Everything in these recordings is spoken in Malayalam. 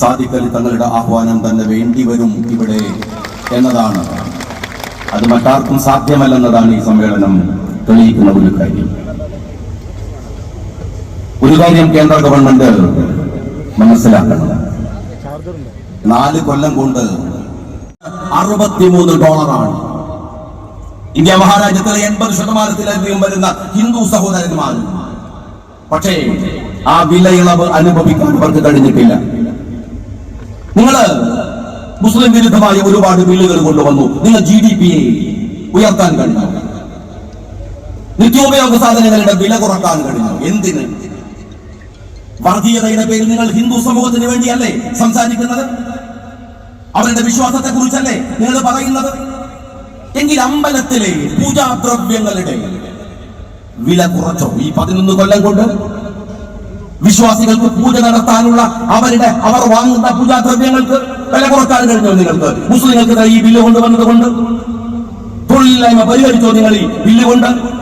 സാധിക്കലി തങ്ങളുടെ ആഹ്വാനം തന്നെ വേണ്ടി വരും ഇവിടെ എന്നതാണ്. അത് മറ്റാർക്കും സാധ്യമല്ലെന്നതാണ് ഈ സമ്മേളനം തെളിയിക്കുന്ന ഒരു കാര്യം. ഒരു കാര്യം കേന്ദ്ര ഗവൺമെന്റ് മനസ്സിലാക്കണം. നാല് കൊല്ലം കൊണ്ട് അറുപത്തിമൂന്ന് ഡോളറാണ്. ഇന്ത്യ മഹാരാജ്യത്തിലെ എൺപത് ശതമാനത്തിലധികം വരുന്ന ഹിന്ദു സഹോദരന്മാർ. പക്ഷേ ആ വിലയിളവ് അനുഭവിക്കാൻ അവർക്ക് കഴിഞ്ഞിട്ടില്ല. നിങ്ങൾ മുസ്ലിം വിരുദ്ധമായ ഒരുപാട് ബില്ലുകൾ കൊണ്ടുവന്നു. നിങ്ങൾ ജി ഡി പിയെ ഉയർത്താൻ കഴിഞ്ഞു നിത്യോപയോഗ സാധനങ്ങളുടെ വില കുറയ്ക്കാൻ കഴിഞ്ഞു എന്തിന്? വർഗീയതയുടെ പേരിൽ നിങ്ങൾ ഹിന്ദു സമൂഹത്തിന് വേണ്ടിയല്ലേ സംസാരിക്കുന്നത്? അവരുടെ വിശ്വാസത്തെ കുറിച്ചല്ലേ നിങ്ങൾ പറയുന്നത്? എങ്കിൽ അമ്പലത്തിലെ പൂജാദ്രവ്യങ്ങളുടെ വില കുറച്ചോ? ഈ പതിനൊന്ന് കൊല്ലം കൊണ്ട് വിശ്വാസികൾക്ക് പൂജ നടത്താനുള്ള അവരുടെ അവർ വാങ്ങുന്ന പൂജാദ്രവ്യങ്ങൾക്ക് വില കുറയ്ക്കാൻ കഴിഞ്ഞോ നിങ്ങൾക്ക്? മുസ്ലിങ്ങൾക്ക് ഈ ബില്ല് കൊണ്ട് തൊഴിലില്ലായ്മ പരിഹരിച്ചോ നിങ്ങൾ ഈ ബില്ല് കൊണ്ട്?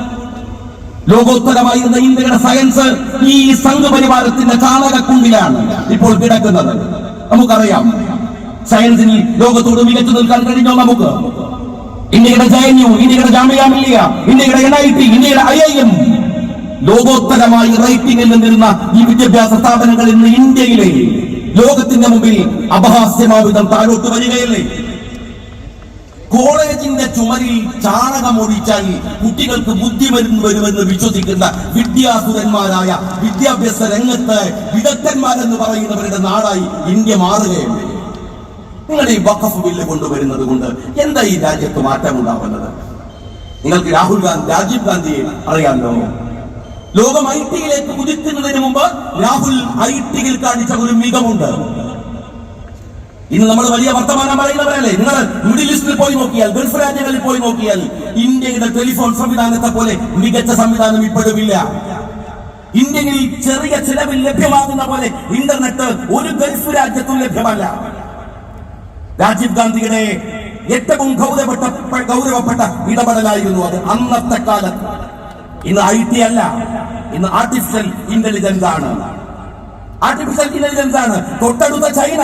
ലോകോത്തരമായിരുന്ന ഇന്ത്യയുടെ സയൻസ് ഈ സംഘപരിവാരത്തിന്റെ ചാണകക്കുണ്ടിലാണ് ഇപ്പോൾ കിടക്കുന്നത്. നമുക്കറിയാം. സയൻസിന് ലോകത്തോട് മികച്ചു നിൽക്കാൻ കഴിഞ്ഞോ നമുക്ക്? ഇന്ത്യയുടെ ജെ യു ഇന്ത്യയുടെ ജാമ്യ മില്ലിയ ഇന്ത്യയുടെ എൻ ഐ ടി ഇന്ത്യയുടെ ഐ ഐ എം. ലോകോത്തരമായി റേറ്റിംഗിൽ നിന്നിരുന്ന ഈ വിദ്യാഭ്യാസ സ്ഥാപനങ്ങൾ ഇന്ന് ഇന്ത്യയിലെ ലോകത്തിന്റെ മുമ്പിൽ അപഹാസ്യമാവിധം താഴോട്ട് വരികയല്ലേ? കോളേജിന്റെ ചുമരിൽ ചാണകം ചാണകമൊഴിച്ചാൽ കുട്ടികൾക്ക് ബുദ്ധി വരുന്നു വരുമെന്ന് വിശ്വസിക്കുന്ന വിദ്യാസുരന്മാരായ വിദ്യാഭ്യാസ രംഗത്ത് വിദഗ്ധന്മാരെന്ന് പറയുന്നവരുടെ നാടായി ഇന്ത്യ മാറുകയുണ്ട് നിങ്ങൾ ഈ വഖഫ് ബില്ല് കൊണ്ടുവരുന്നത് കൊണ്ട് എന്താ ഈ രാജ്യത്ത് മാറ്റമുണ്ടാവുന്നത് നിങ്ങൾക്ക് രാഹുൽ ഗാന്ധി രാജീവ് ഗാന്ധിയെ അറിയാമല്ലോ. ലോകം ഐ ടിയിലേക്ക് കുതിക്കുന്നതിന് മുമ്പ് രാഹുൽ ഐ ടിയിൽ കാണിച്ച ഒരു മികവുണ്ട്. ഇന്ന് നമ്മൾ വലിയ വർത്തമാനം പറയുന്നവരല്ലേ? നിങ്ങൾ മിഡിൽ ഈസ്റ്റിൽ പോയി നോക്കിയാൽ ഗൾഫ് രാജ്യങ്ങളിൽ പോയി നോക്കിയാൽ ഇന്ത്യയുടെ ടെലിഫോൺ സംവിധാനത്തെ പോലെ മികച്ച സംവിധാനം ഇപ്പോഴുമില്ല. ഇന്ത്യയിൽ ചെറിയ ചിലവിൽ ലഭ്യമാകുന്ന പോലെ ഇന്റർനെറ്റ് ഒരു ഗൾഫ് രാജ്യത്തും ലഭ്യമല്ല. രാജീവ് ഗാന്ധിയുടെ ഏറ്റവും ഗൗരവപ്പെട്ട ഗൗരവപ്പെട്ട ഇടപെടലായിരുന്നു അത് അന്നത്തെ കാലത്ത്. ഇന്ന് ഐ ടി അല്ല. ഇന്ന് ആർട്ടിഫിഷ്യൽ ഇന്റലിജൻസ് ആണ്. ആർട്ടിഫിഷ്യൽ ഇന്റലിജൻസ് ആണ്. തൊട്ടടുത്ത ചൈന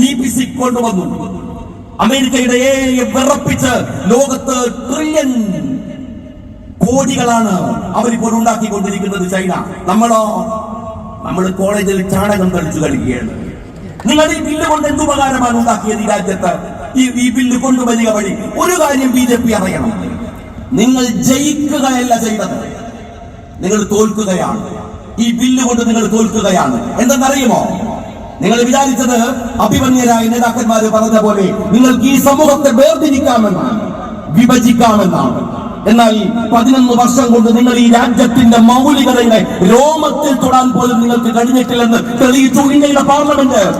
ഡി പി സി കൊണ്ടുവന്നു. അമേരിക്കയുടെ AI വിറപ്പിച്ച് ലോകത്ത് ട്രില്യൺ കോടികളാണ് അവരിപ്പോൾ ഉണ്ടാക്കിക്കൊണ്ടിരിക്കുന്നത് ചൈന. നമ്മളോ? നമ്മൾ കോളേജിൽ ചാണകം കളിച്ചു കളിക്കുകയാണ് നിങ്ങൾ ഈ ബില്ല് കൊണ്ട് എന്തുപകാരമാണ് ഉണ്ടാക്കിയത് ഈ രാജ്യത്ത്? ഈ ബില്ല് കൊണ്ടുവരിക വഴി ഒരു കാര്യം ബി ജെ പി അറിയണം. നിങ്ങൾ ജയിക്കുകയല്ല ചെയ്തത്. നിങ്ങൾ തോൽക്കുകയാണ്. ഈ ബില്ല് കൊണ്ട് നിങ്ങൾ തോൽക്കുകയാണ്. എന്തെന്നറിയുമോ? നിങ്ങൾ വിചാരിച്ചത് അഭിമന്യരായ നേതാക്കന്മാർ പറഞ്ഞ പോലെ നിങ്ങൾക്ക് ഈ സമൂഹത്തെ വേർതിരിക്കാമെന്നാണ് വിഭജിക്കാമെന്നാണ്. എന്നാൽ പതിനൊന്ന് വർഷം കൊണ്ട് നിങ്ങൾ ഈ രാജ്യത്തിന്റെ മൗലികതയുടെ രോമത്തിൽ തൊടാൻ പോലും നിങ്ങൾക്ക് കഴിഞ്ഞിട്ടില്ലെന്ന് തെളിയിച്ചു ഇന്ത്യയുടെ പാർലമെന്റ്.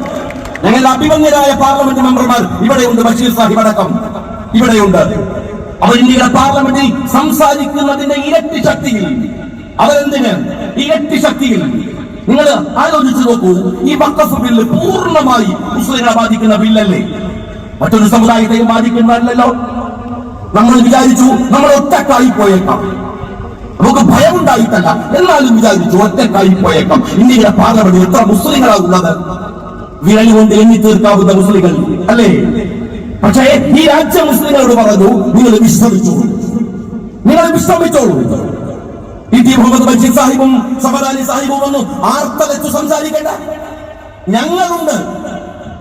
ഞങ്ങളുടെ അഭിമന്യരായ പാർലമെന്റ് മെമ്പർമാർ ഇവിടെയുണ്ട് ബഷീർ സാഹിബ് അടക്കം. ഇവിടെയുണ്ട്. അവർ പാർലമെന്റിൽ സംസാരിക്കുന്നതിന്റെ ഇരട്ടി ശക്തിയിൽ. അവരെന്തിന്? ഇരട്ടി ശക്തിയിൽ. നിങ്ങൾ ആലോചിച്ചു നോക്കൂ ഈ വക്കഫ് ബില്ല് പൂർണമായി മുസ്ലിങ്ങളെ ബാധിക്കുന്ന ബില്ലല്ലേ? മറ്റൊരു സമുദായത്തെയും ബാധിക്കുന്നതല്ലല്ലോ നമ്മൾ വിചാരിച്ചു നമ്മൾ ഒറ്റക്കായി പോയേക്കാം. നമുക്ക് ഭയമുണ്ടായിട്ടല്ല. എന്നാലും വിചാരിച്ചു ഒറ്റക്കായി പോയേക്കാം. ഇന്ത്യയുടെ പാർലമെന്റിൽ എത്ര മുസ്ലിങ്ങളാ ഉള്ളത്? വിരലുകൊണ്ട് എണ്ണി തീർക്കാവുന്ന മുസ്ലിങ്ങൾ അല്ലേ? പക്ഷേ ഈ രാജ്യ മുസ്ലിങ്ങളോട് പറഞ്ഞു നിങ്ങൾ വിശ്രമിച്ചോളൂ. നിങ്ങൾ വിശ്രമിച്ചോളൂ. ഇ ടി മുഹമ്മദ് ബഷീർ സാഹിബും സമദാനി സാഹിബും വന്നു. ആർത്തലച്ചു സംസാരിക്കേണ്ട. ഞങ്ങളുണ്ട്.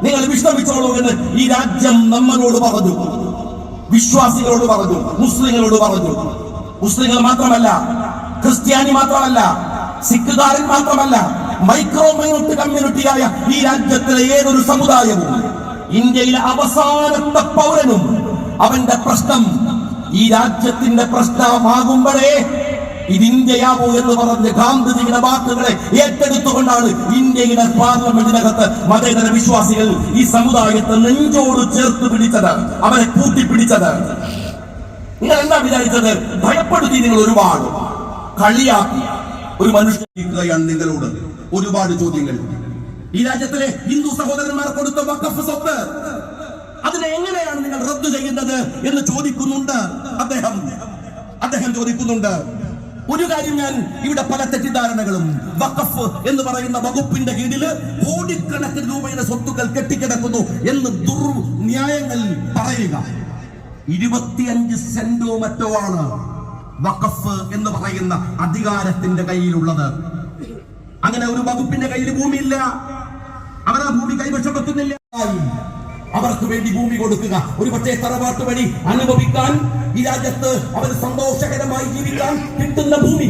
നിങ്ങൾ വിശ്രമിച്ചോളൂ എന്ന് ഈ രാജ്യം നമ്മളോട് പറഞ്ഞു. വിശ്വാസികളോട് പറഞ്ഞു. മുസ്ലിങ്ങളോട് പറഞ്ഞു. മുസ്ലിങ്ങൾ മാത്രമല്ല ക്രിസ്ത്യാനി മാത്രമല്ല സിഖുകാരൻ മാത്രമല്ല മൈക്രോ മൈനോറിറ്റി കമ്മ്യൂണിറ്റിയായ ഈ രാജ്യത്തിലെ ഏതൊരു സമുദായവും ഇന്ത്യയിലെ അവസാനത്തെ പൗരനും അവന്റെ പ്രശ്നം ഈ രാജ്യത്തിന്റെ പ്രശ്നമാകുമ്പോഴേ ഇത് ഇന്ത്യയാവൂ എന്ന് പറഞ്ഞ് ഗാന്ധിജിയുടെ വാക്കുകളെ ഏറ്റെടുത്തുകൊണ്ടാണ് ഇന്ത്യയുടെ പാർലമെന്റിനകത്ത് മതേതര വിശ്വാസികൾ ഈ സമുദായത്തെ നെഞ്ചോട് ചേർത്ത് പിടിച്ചത് അവരെ കൂട്ടിപ്പിടിച്ചത്. നിങ്ങൾ എന്താ വിചാരിച്ചത്? ഭയപ്പെടുത്തി നിങ്ങൾ ഒരുപാട്. കളിയാക്കി. ഒരു മനുഷ്യ നിങ്ങളോട്. ഒരുപാട് ചോദ്യങ്ങൾ. ഈ രാജ്യത്തിലെ ഹിന്ദു സഹോദരന്മാർ കൊടുത്ത വക്കഫ് സ്വത്ത്. അതിനെ എങ്ങനെയാണ് നിങ്ങൾ റദ്ദു ചെയ്യുന്നത് എന്ന് ചോദിക്കുന്നുണ്ട്. അദ്ദേഹം അദ്ദേഹം ചോദിക്കുന്നുണ്ട്. ഒരു കാര്യം ഞാൻ ഇവിടെ പല തെറ്റിദ്ധാരണകളും വഖഫ് എന്ന് പറയുന്ന വകുപ്പിന്റെ കീഴിൽ കോടിക്കണക്കിന് രൂപയുടെ സ്വത്തുക്കൾ കെട്ടിക്കിടക്കുന്നു എന്ന് ദുർന്യായങ്ങൾ പറയുക. ഇരുപത്തിയഞ്ച് സെന്റോ മറ്റോ ആണ് വഖഫ് എന്ന് പറയുന്ന അധികാരത്തിന്റെ കയ്യിലുള്ളത്. അങ്ങനെ ഒരു വകുപ്പിന്റെ കയ്യിൽ ഭൂമിയില്ല. ആ ഭൂമി കൈവശം വെക്കുന്നില്ല അവർക്ക് വേണ്ടി ഭൂമി കൊടുക്കുക. ഒരു പക്ഷേ തറവാട്ട് വഴി അനുഭവിക്കാൻ ഈ രാജ്യത്ത് അവൻ സന്തോഷകരമായി ജീവിക്കാൻ കിട്ടുന്ന ഭൂമി.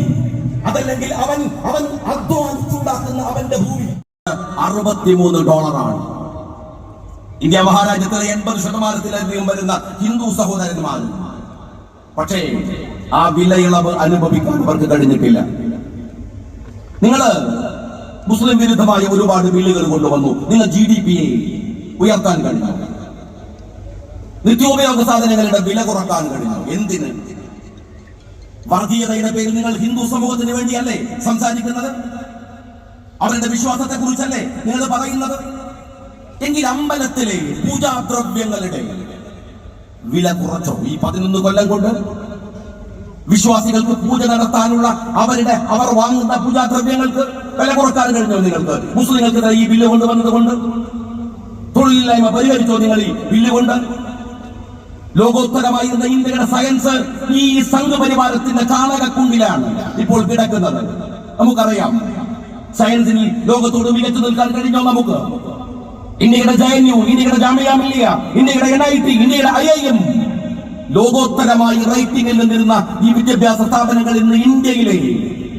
അതല്ലെങ്കിൽ അവൻ അവൻ അധ്വാനിച്ചുണ്ടാക്കുന്ന അവന്റെ ഭൂമി. അറുപത്തിമൂന്ന് ഡോളറാണ്. ഇന്ത്യ മഹാരാജ്യത്തിലെ എൺപത് ശതമാനത്തിലധികം വരുന്ന ഹിന്ദു സഹോദരന്മാർ. പക്ഷേ ആ വിലയിളവ് അനുഭവിക്കാൻ അവർക്ക് കഴിഞ്ഞിട്ടില്ല. നിങ്ങൾ മുസ്ലിം വിരുദ്ധമായ ഒരുപാട് ബില്ലുകൾ കൊണ്ടുവന്നു. നിങ്ങൾ ജി ഡി പിയെ ഉയർത്താൻ കഴിഞ്ഞു? നിത്യോപയോഗ സാധനങ്ങളുടെ വില കുറയ്ക്കാൻ കഴിഞ്ഞു? എന്തിന്? വർഗീയതയുടെ പേരിൽ നിങ്ങൾ ഹിന്ദു സമൂഹത്തിന് വേണ്ടിയല്ലേ സംസാരിക്കുന്നത്? അവരുടെ വിശ്വാസത്തെ കുറിച്ചല്ലേ നിങ്ങൾ പറയുന്നത്? എങ്കിൽ അമ്പലത്തിലെ പൂജാദ്രവ്യങ്ങളുടെ വില കുറച്ചോ? ഈ പതിനൊന്ന് കൊല്ലം കൊണ്ട് വിശ്വാസികൾക്ക് പൂജ നടത്താനുള്ള അവരുടെ അവർ വാങ്ങുന്ന പൂജാദ്രവ്യങ്ങൾക്ക് വില കുറയ്ക്കാൻ കഴിഞ്ഞോ നിങ്ങൾക്ക്. മുസ്ലിങ്ങൾക്ക് ഈ ബില്ല് കൊണ്ട് തൊഴിലില്ലായ്മ പരിഹരിച്ചോ നിങ്ങൾ ഈ ബില്ല് കൊണ്ട്? ലോകോത്തരമായിരുന്ന ഇന്ത്യയുടെ സയൻസ് ഈ സംഘപരിവാരത്തിന്റെ ചാണകക്കുണ്ടിലാണ് ഇപ്പോൾ കിടക്കുന്നത്. നമുക്കറിയാം. സയൻസിന് ലോകത്തോട് മികച്ചു നിൽക്കാൻ കഴിഞ്ഞോ നമുക്ക്? ഇന്ത്യയുടെ ജെ എൻ യു ഇന്ത്യയുടെ ജാമിയ മില്ലിയ ഇന്ത്യയുടെ എൻ ഐ ടി ഇന്ത്യയുടെ ഐ ഐ എം ലോകോത്തരമായി റേറ്റിംഗിൽ നിന്നിരുന്ന ഈ വിദ്യാഭ്യാസ സ്ഥാപനങ്ങൾ ഇന്ന് ഇന്ത്യയിലെ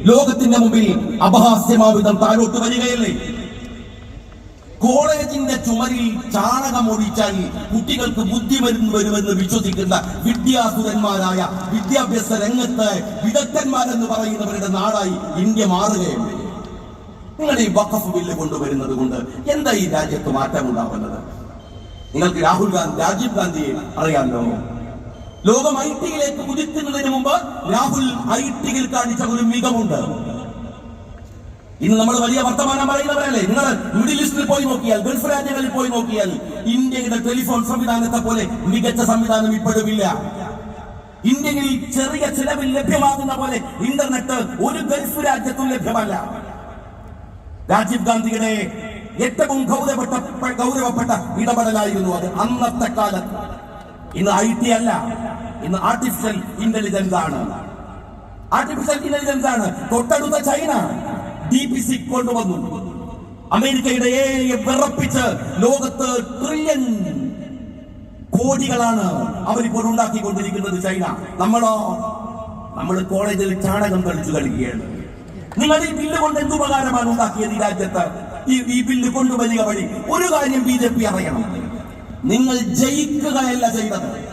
ലോകത്തിന്റെ മുമ്പിൽ അപഹാസ്യമാവിധം താഴോട്ട് വരികയല്ലേ? കോളേജിന്റെ ചുമരിൽ ചാണകമൊഴിച്ചാൽ കുട്ടികൾക്ക് ബുദ്ധി വരുന്നു വരുമെന്ന് വിശ്വസിക്കുന്ന വിദ്യാസുരന്മാരായ വിദ്യാഭ്യാസ രംഗത്ത് വിദഗ്ധന്മാരെന്ന് പറയുന്നവരുടെ നാടായി ഇന്ത്യ മാറുകയുണ്ട് നിങ്ങൾ ഈ വഖഫ് ബില്ല് കൊണ്ടുവരുന്നത് കൊണ്ട് എന്താ ഈ രാജ്യത്ത് മാറ്റമുണ്ടാവുന്നത് നിങ്ങൾക്ക് രാഹുൽ ഗാന്ധി രാജീവ് ഗാന്ധിയെ അറിയാമല്ലോ. ലോകം ഐ ടിയിലേക്ക് കുതിക്കുന്നതിന് മുമ്പ് രാഹുൽ ഐ ടിയിൽ കാണിച്ച ഒരു മികവുണ്ട്. ഇന്ന് നമ്മൾ വലിയ വർത്തമാനം പറയുന്നവരല്ലേ? നിങ്ങൾ മിഡിൽ ഈസ്റ്റിൽ പോയി നോക്കിയാൽ ഗൾഫ് രാജ്യങ്ങളിൽ പോയി നോക്കിയാൽ ഇന്ത്യയുടെ ടെലിഫോൺ സംവിധാനത്തെ പോലെ മികച്ച സംവിധാനം ഇപ്പോഴുമില്ല. ഇന്ത്യയിൽ ചെറിയ ചിലവിൽ ലഭ്യമാകുന്ന പോലെ ഇന്റർനെറ്റ് ഒരു ഗൾഫ് രാജ്യത്തും ലഭ്യമല്ല. രാജീവ് ഗാന്ധിയുടെ ഏറ്റവും ഗൗരവപ്പെട്ട ഗൗരവപ്പെട്ട ഇടപെടലായിരുന്നു അത് അന്നത്തെ കാലത്ത്. ഇന്ന് ഐ ടി അല്ല ഇന്ന് ആർട്ടിഫിഷ്യൽ ഇന്റലിജൻസ് ആണ്. ആർട്ടിഫിഷ്യൽ ഇന്റലിജൻസ് ആണ്. തൊട്ടടുത്ത ചൈന ഡി പി സി കൊണ്ടുവന്നു. അമേരിക്കയുടെ AI വിറപ്പിച്ച് ലോകത്ത് ട്രില്യൺ കോടികളാണ് അവരിപ്പോൾ ഉണ്ടാക്കിക്കൊണ്ടിരിക്കുന്നത് ചൈന. നമ്മളോ? നമ്മൾ കോളേജിൽ ചാണകം കളിച്ചു കളിക്കുകയാണ്. നിങ്ങൾ ഈ ബില്ല് കൊണ്ട് എന്തുപകാരമാണ് ഉണ്ടാക്കിയത് ഈ രാജ്യത്ത്? ഈ ബില്ല് കൊണ്ടുവരിക വഴി ഒരു കാര്യം ബി ജെ പി അറിയണം. നിങ്ങൾ ജയിക്കുകയല്ല ചെയ്തത്.